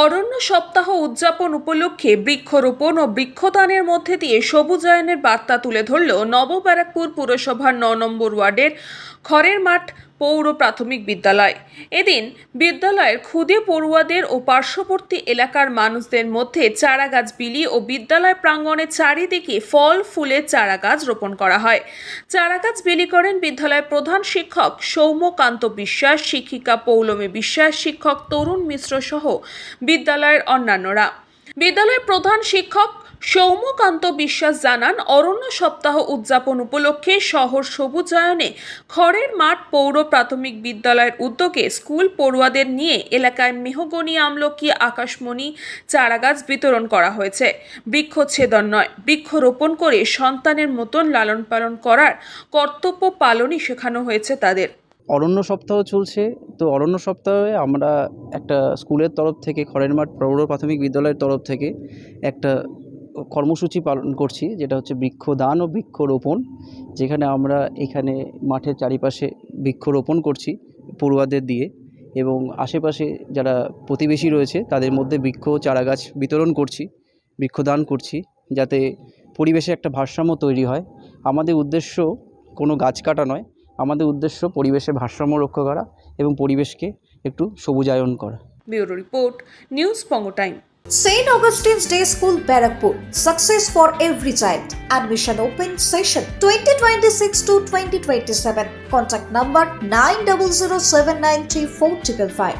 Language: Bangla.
অরণ্য সপ্তাহ উদযাপন উপলক্ষে বৃক্ষরোপণ ও বৃক্ষদানের মধ্যে দিয়ে সবুজায়নের বার্তা তুলে ধরল নবব্যারাকপুর পুরসভার ন নম্বর ওয়ার্ডের খড়ের মাঠ পৌর প্রাথমিক বিদ্যালয়। এদিন বিদ্যালয়ের ক্ষুদে পড়ুয়াদের ও পার্শ্ববর্তী এলাকার মানুষদের মধ্যে চারাগাছ বিলি ও বিদ্যালয় প্রাঙ্গণে চারিদিকে ফল ফুলের চারাগাছ রোপণ করা হয়। চারাগাছ বিলি করেন বিদ্যালয়ের প্রধান শিক্ষক সৌম্যকান্ত বিশ্বাস, শিক্ষিকা পৌলমী বিশ্বাস, শিক্ষক তরুণ মিশ্র সহ বিদ্যালয়ের অন্যান্যরা। বিদ্যালয়ের প্রধান শিক্ষক সৌম্যকান্ত বিশ্বাস জানান, অরণ্য সপ্তাহ উদযাপন উপলক্ষে শহর সবুজায়নে খড়ের মাঠ পৌর প্রাথমিক বিদ্যালয়ের উদ্যোগে স্কুল পড়ুয়াদের নিয়ে এলাকায় মেহগনি আমলকি, আকাশমণি, চারাগাছ বিতরণ করা হয়েছে। বৃক্ষচ্ছেদন নয়, বৃক্ষরোপণ করে সন্তানের মতন লালন পালন করার কর্তব্য পালনই শেখানো হয়েছে তাদের। অরণ্য সপ্তাহ চলছে। তো অরণ্য সপ্তাহে আমরা একটা স্কুলের তরফ থেকে খড়ের মাঠ প্রৌঢ় প্রাথমিক বিদ্যালয়ের তরফ থেকে একটা কর্মসূচি পালন করছি, যেটা হচ্ছে বৃক্ষদান ও বৃক্ষরোপণ, যেখানে আমরা এখানে মাঠের চারিপাশে বৃক্ষরোপণ করছি পড়ুয়াদের দিয়ে এবং আশেপাশে যারা প্রতিবেশী রয়েছে, তাদের মধ্যে বৃক্ষ চারাগাছ বিতরণ করছি, বৃক্ষদান করছি, যাতে পরিবেশে একটা ভারসাম্য তৈরি হয়। আমাদের উদ্দেশ্য কোনো গাছ কাটা নয় আমাদের উদ্দেশ্য পরিবেশের ভারসাম্য রক্ষা করা এবং পরিবেশকে একটু সবুজায়ন করা। Bureau report news পঙ্গো time. Saint Augustine's day school Barrackpore. Success for every child. Admission open session twenty twenty six to twenty twenty seven contact number nine double zero seven nine three four triple five